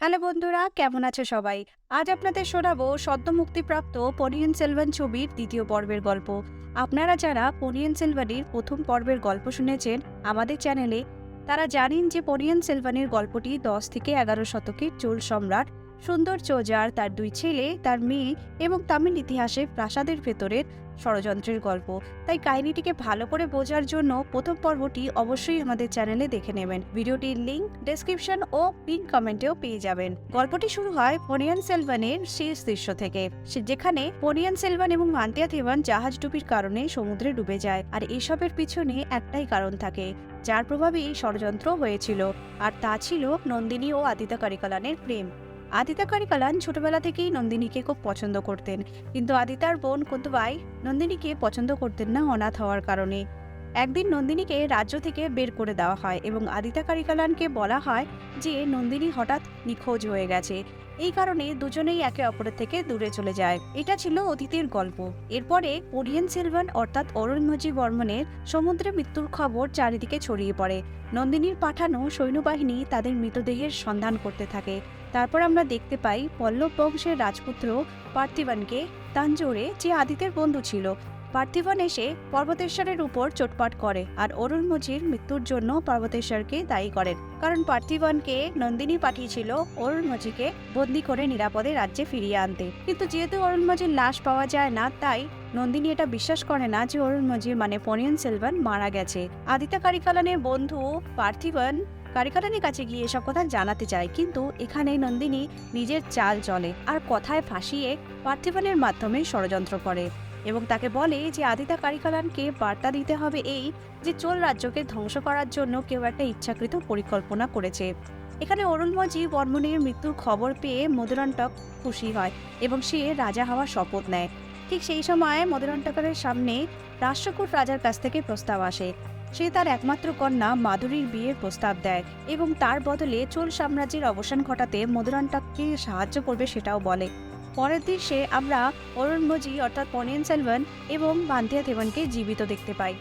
Hello বন্ধুরা, কেমন আছে সবাই? আজ আপনাদের শোনাবো সদ্য মুক্তিপ্রাপ্ত পনিয়ন সেলভান ছবির দ্বিতীয় পর্বের গল্প। আপনারা যারা পনিয়ন সেলভানির প্রথম পর্বের গল্প শুনেছেন আমাদের চ্যানেলে, তারা জানেন যে পনিয়ন সেলভানের গল্পটি দশ থেকে এগারো শতকের চোল সম্রাট সুন্দর চৌজার, তার দুই ছেলে, তার মেয়ে এবং তামিল ইতিহাসে প্রাসাদের ভেতরের ষড়যন্ত্রের গল্প। তাই কাহিনীটিকে ভালো করে বোঝার জন্য প্রথম পর্বটি অবশ্যই আমাদের চ্যানেলে দেখে নেবেন। ভিডিওটির লিঙ্ক ডেসক্রিপশন ও পিন কমেন্টেও পেয়ে যাবেন। গল্পটি শুরু হয় পনিয়ান সেলভানের শেষ দৃশ্য থেকে যেখানে পনিয়ান সেলভান এবং মান্তিয়া থেভান জাহাজ ডুবির কারণে সমুদ্রে ডুবে যায় আর এসবের পিছনে একটাই কারণ থাকে, যার প্রভাবে এই ষড়যন্ত্র হয়েছিল। আর তা ছিল নন্দিনী ও আদিতা কারিকালানের প্রেম। আদিতা কারিকালান ছোটবেলা থেকেই নন্দিনীকে খুব পছন্দ করতেন। কিন্তু আদিতার বোন কুন্তুবাই নন্দিনীকে পছন্দ করতেন না অনাথ হওয়ার কারণে। একদিন নন্দিনীকে রাজ্য থেকে বের করে দেওয়া হয় এবং আদিতা কারিকালানকে বলা হয় যে, নন্দিনী হঠাৎ নিখোঁজ হয়ে গেছে। এই কারণে দুজনেই একে অপরের থেকে দূরে চলে যায়। এটা ছিল অতীতের গল্প। এরপরে ওরিয়েন সিলভান অর্থাৎ অরুণমজি বর্মনের সমুদ্রে মৃত্যুর খবর চারিদিকে ছড়িয়ে পড়ে। নন্দিনীর পাঠানো সৈন্যবাহিনী তাদের মৃতদেহের সন্ধান করতে থাকে। তারপর আমরা দেখতে পাই পল্লব বংশের রাজপুত্র পার্থিবানকে তাঞ্জোরে যে আদিতের বন্ধু ছিল। পার্থিবন এসে পর্বতেশ্বরের উপর চোটপাট করে আর অরুণমজির মৃত্যুর জন্য পর্বতেশ্বরকে দায়ী করেন। কারণ পার্থিবনকে নন্দিনী পাঠিয়েছিল অরুণমজিকে বন্দি করে নিরাপদে রাজ্যে ফিরিয়ে আনতে। কিন্তু যেহেতু অরুণমজির লাশ পাওয়া যায় না, তাই নন্দিনী এটা বিশ্বাস করে না যে অরুণমজি মানে পনিয়ন সেলভান মারা গেছে। আদিতা কারিকালানের বন্ধু পার্থিবন কারিকালানের কাছে গিয়ে এসব কথা জানাতে চায়, কিন্তু এখানে নন্দিনী নিজের চাল চলে আর কথায় ফাঁসিয়ে পার্থিবনের মাধ্যমে ষড়যন্ত্র করে এবং তাকে বলে যে, আদিতা কারিকালানকে বার্তা দিতে হবে এই যে, চোল রাজ্যকে ধ্বংস করার জন্য কেউ একটা ইচ্ছাকৃত পরিকল্পনা করেছে। এখানে অরুণমজি বর্মনের মৃত্যুর খবর পেয়ে মধুরান্তক খুশি হয় এবং সে রাজা হওয়ার শপথ নেয়। ঠিক সেই সময় মধুরান্তকের সামনে রাষ্ট্রকূট রাজার কাছ থেকে প্রস্তাব আসে। সে তার একমাত্র কন্যা মাধুরীর বিয়ের প্রস্তাব দেয় এবং তার বদলে চোল সাম্রাজ্যের অবসান ঘটাতে মধুরান্তককে সাহায্য করবে সেটাও বলে। পরের দিন সে আমরা অরুণমজি অর্থাৎ পনিয়ান সেলভান এবং বান্ধিয়া দেবনকে জীবিত দেখতে পাই।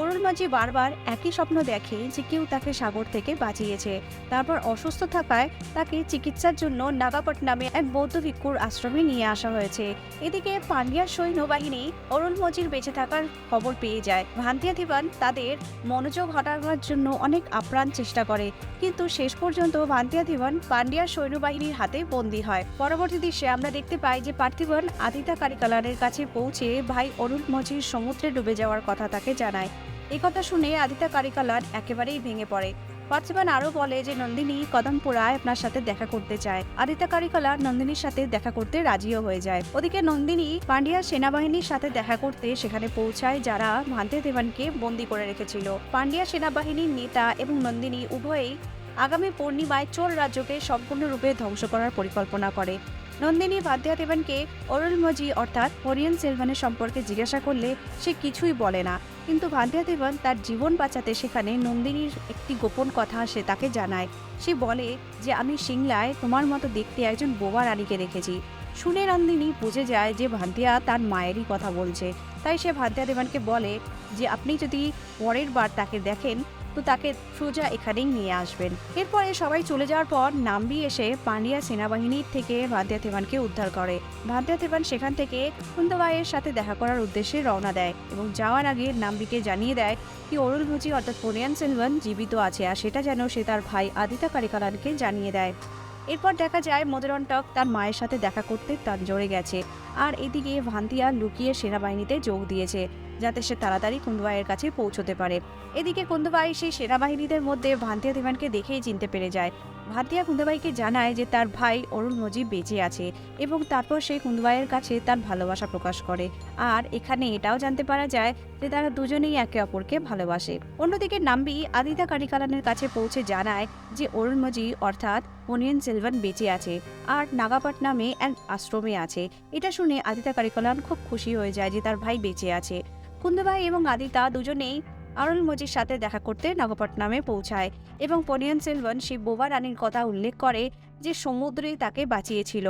অরুণমজি বারবার একই স্বপ্ন দেখে যে কেউ তাকে সাগর থেকে বাঁচিয়েছে। তারপর অসুস্থ থাকায় তাকে চিকিৎসার জন্য নাগাপট্টনামে এক বৌদ্ধ ভিক্ষুর আশ্রমে নিয়ে আসা হয়েছে। এদিকে পান্ডিয়ার সৈন্যবাহিনী অরুণ মজির বেঁচে থাকার খবর পেয়ে যায়। ভান্তিয়া দেবান তাদের মনোযোগ হটানোর জন্য অনেক আপ্রাণ চেষ্টা করে। কিন্তু শেষ পর্যন্ত ভান্তিয়া দেবান পান্ডিয়ার সৈন্যবাহিনীর হাতে বন্দী হয়। পরবর্তী দৃশ্যে আমরা দেখতে পাই যে পার্থিবন আদিতা কারিকালানের কাছে পৌঁছে ভাই অরুণ মজির সমুদ্রে ডুবে যাওয়ার কথা তাকে জানায়। কথা শুনে আদিতা কারিকালান একেবারেই ভেঙে পড়ে। পার্থিবান আরও বলে যে নন্দিনী কদমপুরায় আপনার সাথে দেখা করতে চায়। আদিতা কারিকালা নন্দিনীর সাথে দেখা করতে রাজিও হয়ে যায়। ওদিকে নন্দিনী পান্ডিয়া সেনাবাহিনীর সাথে দেখা করতে সেখানে পৌঁছায় যারা ভান্তে দেবানকে বন্দি করে রেখেছিল। পান্ডিয়া সেনাবাহিনীর নেতা এবং নন্দিনী উভয়েই আগামী পূর্ণিমায় চোল রাজ্যকে সম্পূর্ণরূপে ধ্বংস করার পরিকল্পনা করে। নন্দিনী ভাদ্যা দেবানকে অরুণমজি অর্থাৎ হরিয়ন সেলভানের সম্পর্কে জিজ্ঞাসা করলে সে কিছুই বলে না। কিন্তু ভান্তিয়া দেবন তার জীবন বাঁচাতে সেখানে নন্দিনীর একটি গোপন কথা সে তাকে জানায়। সে বলে যে, আমি সিংলায় তোমার মতো দেখতে একজন বোবা রানীকে দেখেছি। শুনে নন্দিনী বুঝে যায় যে, ভান্তিয়া তার মায়েরই কথা বলছে। তাই সে ভান্তিয়া দেবানকে বলে যে, আপনি যদি পরের বার তাকে দেখেন তো তাকে সোজা এখানেই নিয়ে আসবেন। এরপরে সবাই চলে যাওয়ার পর নাম্বি এসে পান্ডিয়া সেনাবাহিনীর থেকে ভাদ্যা তেবানকে উদ্ধার করে। ভাদ্যা তেবান সেখান থেকে কুন্দবাইয়ের সাথে দেখা করার উদ্দেশ্যে রওনা দেয় এবং যাওয়ার আগে নাম্বিকে জানিয়ে দেয় কি অরুণ ভুজি অর্থাৎ পোনিয়ান সেলভান জীবিত আছে আর সেটা যেন সে তার ভাই আদিতা কারিকালানকে জানিয়ে দেয়। এরপর দেখা যায় মদুরন্টক তার মায়ের সাথে দেখা করতে তাঞ্জোরে গেছে। আর এদিকে ভান্তিয়া লুকিয়ে সেনাবাহিনীতে যোগ দিয়েছে। যাতে সে তাড়াতাড়ি কুন্দবাইয়ের কাছে পৌঁছতে পারে। এদিকে কুন্দবাই সেই সেনাবাহিনীদের মধ্যে ভান্তিয়া দেবানকে দেখেই চিনতে পেরে যায়। ভান্তিয়া কুন্দবাইকে জানায় যে তার ভাই অরুণ মজিব বেঁচে আছে এবং তারপর সেই কুন্দবাইয়ের কাছে তার ভালোবাসা প্রকাশ করে। আর এখানে এটাও জানতে পারা যায় যে তারা দুজনেই একে অপরকে ভালোবাসে। অন্যদিকে নাম্বি আদিতা কারিকালানের কাছে পৌঁছে জানায় যে অরুণ মজি অর্থাৎ পনিয়ন সেলভান বেঁচে আছে আর নাগাপাটনামে এক আশ্রমে আছে। এটা শুনে আদিতা কারিকালান খুব খুশি হয়ে যায় যে তার ভাই বেঁচে আছে। কুন্দবাই এবং আদিতা দুজনেই আরুল মজির সাথে দেখা করতে নাগপট্টনামে পৌঁছায় এবং পনিয়ান সেলভান সেই বোবা রানীর কথা উল্লেখ করে যে সমুদ্রে তাকে বাঁচিয়েছিল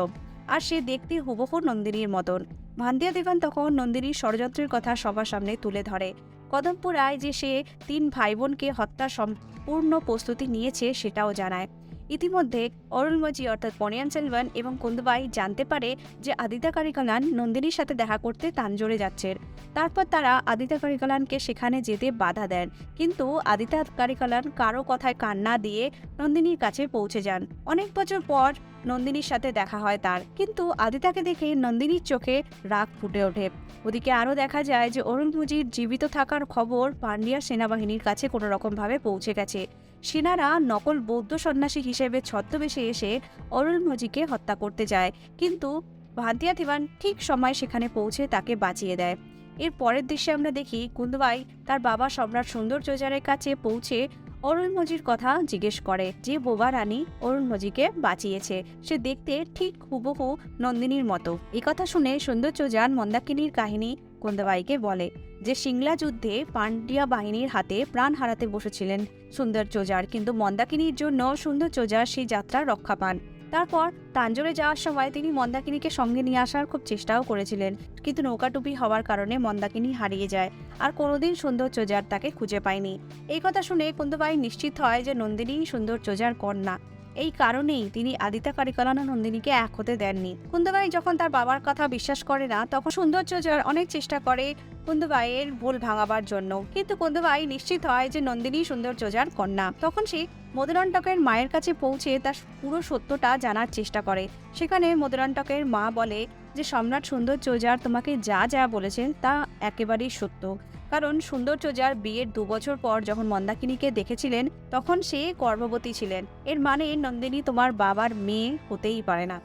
আর সে দেখতে হুবহু নন্দিনীর মতন। ভান্দিয়া দেবান তখন নন্দিনীর ষড়যন্ত্রের কথা সবার সামনে তুলে ধরে। কদমপুরায় যে সে তিন ভাই বোনকে হত্যা সম্পূর্ণ প্রস্তুতি নিয়েছে সেটাও জানায়। ইতিমধ্যে অরুণমজি অর্থাৎ পনিয়ান সেলভান এবং কুন্দবাই জানতে পারে যে আদিতা কারিকালান নন্দিনীর সাথে দেখা করতে তাঞ্জোরে যাচ্ছেন। তারপর তারা আদিতা কারিকালানকে সেখানে যেতে বাধা দেন। কিন্তু আদিতা কারিকালান কারও কথায় কান না দিয়ে নন্দিনীর কাছে পৌঁছে যান। অনেক বছর পর নন্দিনীর সাথে দেখা হয় তার। কিন্তু আদিতাকে দেখে নন্দিনীর চোখে রাগ ফুটে ওঠে। ওদিকে আরও দেখা যায় যে অরুণ মুজির জীবিত থাকার খবর পান্ডিয়া সেনাবাহিনীর কাছে কোনো রকমভাবে পৌঁছে গেছে। সেনারা নকল বৌদ্ধ সন্ন্যাসী হিসেবে ছদ্মবেশে এসে অরুণমজিকে হত্যা করতে যায়। কিন্তু ভান্তিয়া থিবান ঠিক সময় সেখানে পৌঁছে তাকে বাঁচিয়ে দেয়। এর পরের দৃশ্যে আমরা দেখি কুন্দবাই তার বাবা সম্রাট সুন্দর চৌজারের কাছে পৌঁছে অরুণমজির কথা জিজ্ঞেস করে যে, বোবা রানী, অরুণমজিকে বাঁচিয়েছে সে দেখতে ঠিক হুবহু নন্দিনীর মতো। কথা শুনে সুন্দর চৌজান মন্দাকিনীর কাহিনী কুন্দবাইকে বলে যে, সিংলা যুদ্ধে পান্ডিয়া বাহিনীর হাতে প্রাণ হারাতে বসেছিলেন সুন্দর চোজার কিন্তু মন্দাকিনীর জন্য সুন্দর চোজার সেই যাত্রা রক্ষা পান। তারপর তাঞ্জোরে যাওয়ার সময় তিনি মন্দাকিনীকে সঙ্গে নিয়ে আসার খুব চেষ্টাও করেছিলেন, কিন্তু নৌকাটুপি হওয়ার কারণে মন্দাকিনী হারিয়ে যায় আর কোনোদিন সুন্দর চোজার তাকে খুঁজে পায়নি। এই কথা শুনে কুন্দবাই নিশ্চিত হয় যে নন্দিনী সুন্দর চোজার কন্যা। এই কারণেই তিনি আদিতা কারিকলানা নন্দিনীকে এক হতে দেননি। কুন্দবাই যখন তার বাবার কথা বিশ্বাস করে না, তখন সুন্দর চোজার অনেক চেষ্টা করে কুন্দবাইয়ের ভুল ভাঙাবার জন্য। কিন্তু কুন্দবাই নিশ্চিত হয় যে নন্দিনী সুন্দর চোজার কন্যা। তখন সে মদুরান্তকের মায়ের কাছে পৌঁছে তার পুরো সত্যটা জানার চেষ্টা করে। সেখানে মদুরান্তকের মা বলে যে, সম্রাট সুন্দর চোজার তোমাকে যা যা বলেছেন তা একেবারেই সত্য। কারণ সুন্দর চোজার বিয়ের দু বছর পর যখন মন্দাকিনীকে দেখেছিলেন, তখন সে গর্ভবতী ছিলেন। এর মানে নন্দিনী তোমার বাবার মেয়ে হতেই পারে না।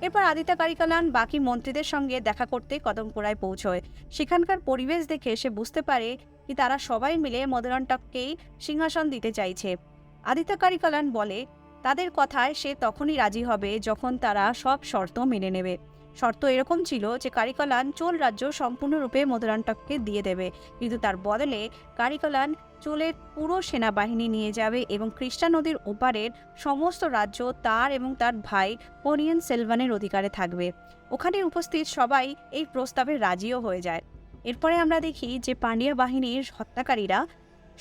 এরপর আদিতা কারিকালান বাকি মন্ত্রীদের সঙ্গে দেখা করতে কদমপুরায় পৌঁছয়। সেখানকার পরিবেশ দেখে সে বুঝতে পারে কি, তারা সবাই মিলে মদুরান্তককেই সিংহাসন দিতে চাইছে। আদিতা কারিকালান বলে, তাদের কথায় সে তখনই রাজি হবে যখন তারা সব শর্ত মেনে নেবে। শর্ত এরকম ছিল যে কারিকলান চোল রাজ্য সম্পূর্ণরূপে মদুরান্তককে দিয়ে দেবে। কিন্তু তার বদলে কারিকলান চোলের পুরো সেনাবাহিনী নিয়ে যাবে এবং কৃষ্ণা নদীর ওপারের সমস্ত রাজ্য তার এবং তার ভাই পনিয়ান সেলভানের অধিকারে থাকবে। ওখানে উপস্থিত সবাই এই প্রস্তাবে রাজিও হয়ে যায়। এরপরে আমরা দেখি যে পান্ডিয়া বাহিনীর হত্যাকারীরা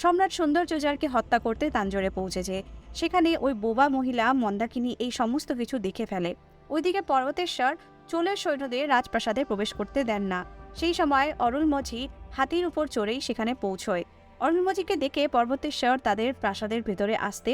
সম্রাট সুন্দর চোজারকে হত্যা করতে তাঞ্জোরে পৌঁছেছে। সেখানে ওই বোবা মহিলা মন্দাকিনী এই সমস্ত কিছু দেখে ফেলে। ওইদিকে পর্বতেশ্বর চোলের সৈন্যদের রাজপ্রাসাদে প্রবেশ করতে দেন না। সেই সময় অরুলমঝি হাতির উপর চড়েই সেখানে পৌঁছয়। অরুলমঝিকে দেখে পর্বতেশ্বর তাদের প্রাসাদের ভেতরে আসতে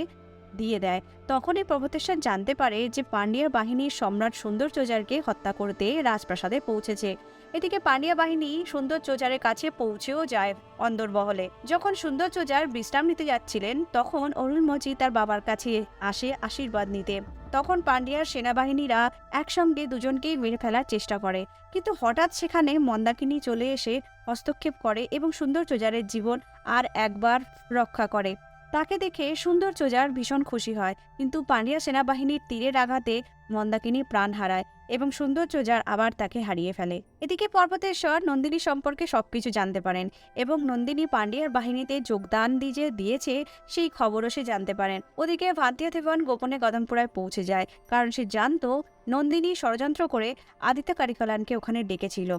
দিয়ে দেয়। তখনই পর্বতেশ্বর জানতে পারে যে পান্ডিয়ার বাহিনীর সম্রাট সুন্দর চোজারকে হত্যা করতে রাজপ্রাসাদে পৌঁছেছে। এদিকে পান্ডিয়া বাহিনী সুন্দর চোজারের কাছে পৌঁছেও যায় অন্দরবহলে যখন সুন্দর চোজার বিশ্রাম নিতে যাচ্ছিলেন, তখন অরুণমজি তার বাবার কাছে আসে আশীর্বাদ নিতে। তখন পান্ডিয়ার সেনাবাহিনীরা একসঙ্গে দুজনকেই মেরে ফেলার চেষ্টা করে। কিন্তু হঠাৎ সেখানে মন্দাকিনী চলে এসে হস্তক্ষেপ করে এবং সুন্দর চোজারের জীবন আর একবার রক্ষা করে। তাকে দেখে সুন্দর চোজার ভীষণ খুশি হয়। কিন্তু পান্ডিয়া সেনাবাহিনীর তীরের আঘাতে মন্দাকিনী প্রাণ হারায় এবং সৌন্দর্য যার আবার তাকে হারিয়ে ফেলে। এদিকে পর্বতেশ্বর নন্দিনী সম্পর্কে সবকিছু জানতে পারেন এবং নন্দিনী পান্ডিয়ার বাহিনীতে যোগদান দিয়ে দিয়েছে, সেই খবরও সে জানতে পারেন। ওদিকে ভান্তিয়া থেবন গোপনে গদমপুরায় পৌঁছে যায়, কারণ সে জানতো নন্দিনী ষড়যন্ত্র করে আদিত্য কারিকলানকে ওখানে ডেকেছিল।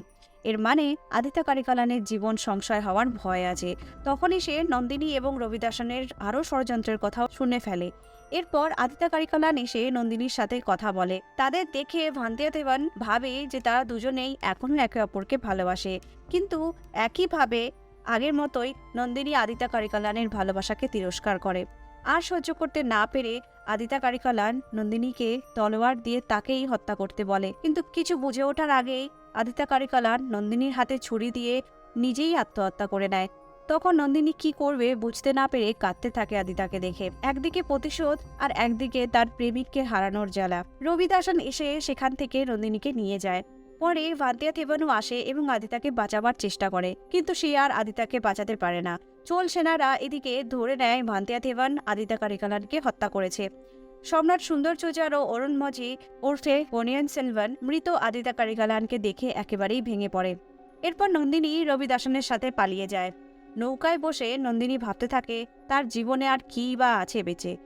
এর মানে আদিত্য কারিকলানের জীবন সংশয় হওয়ার ভয় আছে। তখনই সে নন্দিনী এবং রবিদাসনের আরও ষড়যন্ত্রের কথাও শুনে ফেলে। এরপর আদিতা কারিকলান এসে নন্দিনীর সাথে কথা বলে। তাদের দেখে ভান্তিয়া দেবান ভাবে যে তারা দুজনেই এখনও একে অপরকে ভালোবাসে। কিন্তু একইভাবে আগের মতোই নন্দিনী আদিতা কারিকলানের ভালোবাসাকে তিরস্কার করে। আর সহ্য করতে না পেরে আদিতা কারিকলান নন্দিনীকে তলোয়ার দিয়ে তাকেই হত্যা করতে বলে। কিন্তু কিছু বুঝে ওঠার আগেই আদিতা কারিকলান নন্দিনীর হাতে ছুরি দিয়ে নিজেই আত্মহত্যা করে নেয়। তখন নন্দিনী কি করবে বুঝতে না পেরে কাঁদতে থাকে আদিতাকে দেখে। একদিকে প্রতিশোধ আর একদিকে তার প্রেমিককে হারানোর জ্বালা। রবিদাসন এসে সেখান থেকে নন্দিনীকে নিয়ে যায়। পরে ভান্তিয়া থেবানু আসে এবং আদিতাকে বাঁচাবার চেষ্টা করে। কিন্তু সে আর আদিতাকে বাঁচাতে পারে না। চোল সেনারা এদিকে ধরে নেয় ভান্তিয়া থেবান আদিতা কারিকালানকে হত্যা করেছে। সম্রাট সুন্দর চৌজার ও অরুণ মজি ওরফে পনিয়ান সেলভান মৃত আদিতা কারিকালানকে দেখে একেবারেই ভেঙে পড়ে। এরপর নন্দিনী রবিদাসনের সাথে পালিয়ে যায়। নৌকায় বসে নন্দিনী ভাবতে থাকে, তার জীবনে আর কী বা আছে বেঁচে।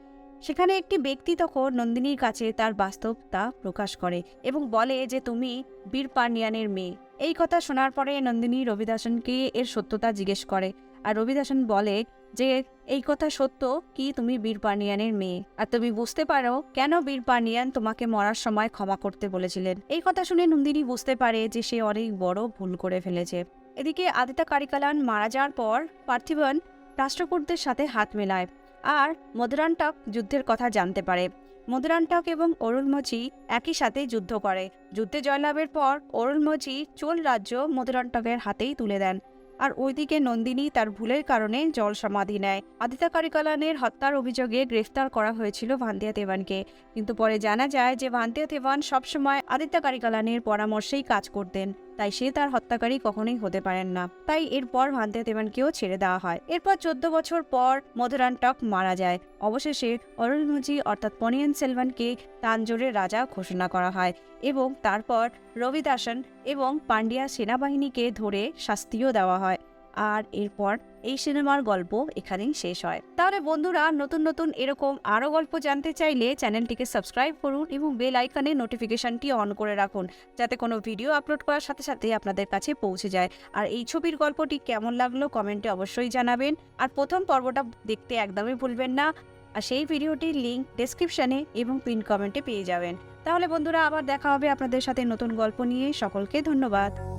সেখানে একটি ব্যক্তি তখন নন্দিনীর কাছে তার বাস্তবতা প্রকাশ করে এবং বলে যে, তুমি বীর পান্ডিয়ানের মেয়ে। এই কথা শোনার পরে নন্দিনী রবিদাসনকে এর সত্যতা জিজ্ঞেস করে আর রবিদাসন বলে যে, এই কথা সত্য কি তুমি বীর পানিয়ানের মেয়ে? আর তুমি বুঝতে পারো কেন বীর পানিয়ান তোমাকে মরার সময় ক্ষমা করতে বলেছিলেন? এই কথা শুনে নন্দিনী বুঝতে পারে যে, সে অনেক বড় ভুল করে ফেলেছে। এদিকে আদিতা কারিকালান মারা যাওয়ার পর পার্থিবন রাষ্ট্রকূটদের সাথে হাত মেলায়। আর মধুরান্টক যুদ্ধের কথা জানতে পারে। মধুরান্টক এবং অরুণমচি একই সাথে যুদ্ধ করে। যুদ্ধে জয়লাভের পর অরুণমচি চোল রাজ্য মধুরান্টকের হাতেই তুলে দেন। আর ওইদিকে নন্দিনী তার ভুলের কারণে জল সমাধি নেয়। আদিতা কারিকালানের হত্যার অভিযোগে গ্রেফতার করা হয়েছিল ভান্তিয়া দেওয়ানকে কিন্তু পরে জানা যায় যে ভান্তিয়া দেওয়ান সবসময় আদিত্য কারিকালানের পরামর্শেই কাজ করতেন। তাই সে তার হত্যাকারী কখনোই হতে পারেন না। তাই এরপর ভান্তে দেবানকেও ছেড়ে দেওয়া হয়। এরপর চোদ্দ বছর পর মধুরান টক মারা যায়। অবশেষে অরুণমুজি অর্থাৎ পনিয়ান সেলভানকে তাঞ্জোরের রাজা ঘোষণা করা হয় এবং তারপর রবিদাসন এবং পান্ডিয়া সেনাবাহিনীকে ধরে শাস্তিও দেওয়া হয়। আর এরপর এই সিনেমার গল্প এখানেই শেষ হয়। তাহলে বন্ধুরা, নতুন নতুন এরকম আরও গল্প জানতে চাইলে চ্যানেলটিকে সাবস্ক্রাইব করুন এবং বেল আইকনে নোটিফিকেশনটি অন করে রাখুন, যাতে কোনো ভিডিও আপলোড করার সাথে সাথে আপনাদের কাছে পৌঁছে যায়। আর এই ছবির গল্পটি কেমন লাগল কমেন্টে অবশ্যই জানাবেন। আর প্রথম পর্বটা দেখতে একদমই ভুলবেন না। আর সেই ভিডিওটির লিঙ্ক ডেসক্রিপশনে এবং পিন কমেন্টে পেয়ে যাবেন। তাহলে বন্ধুরা, আবার দেখা হবে আপনাদের সাথে নতুন গল্প নিয়ে। সকলকে ধন্যবাদ।